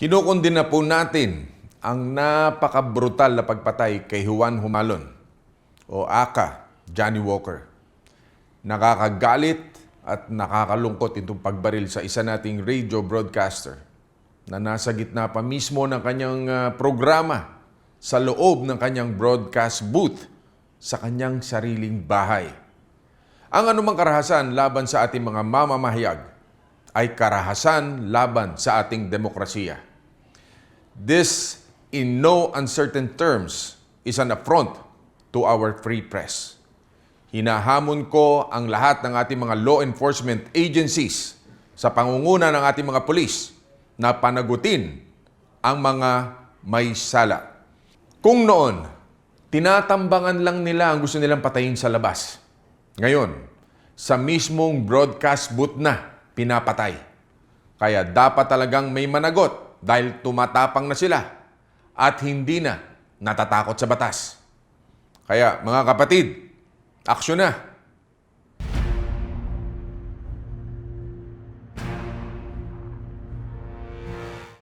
Kinukundin na po natin ang napaka-brutal na pagpatay kay Juan Humalon o Aka Johnny Walker. Nakakagalit at nakakalungkot itong pagbaril sa isa nating radio broadcaster na nasa gitna pa mismo ng kanyang ah, programa sa loob ng kanyang broadcast booth sa kanyang sariling bahay. Ang anumang karahasan laban sa ating mga mamamahayag ay karahasan laban sa ating demokrasiya. This, in no uncertain terms, is an affront to our free press. Hinahamon ko ang lahat ng ating mga law enforcement agencies sa pangunguna ng ating mga pulis na panagutin ang mga may sala. Kung noon, tinatambangan lang nila ang gusto nilang patayin sa labas. Ngayon, sa mismong broadcast booth na pinapatay. Kaya dapat talagang may managot dahil tumatapang na sila at hindi na natatakot sa batas. Kaya mga kapatid, aksyon na!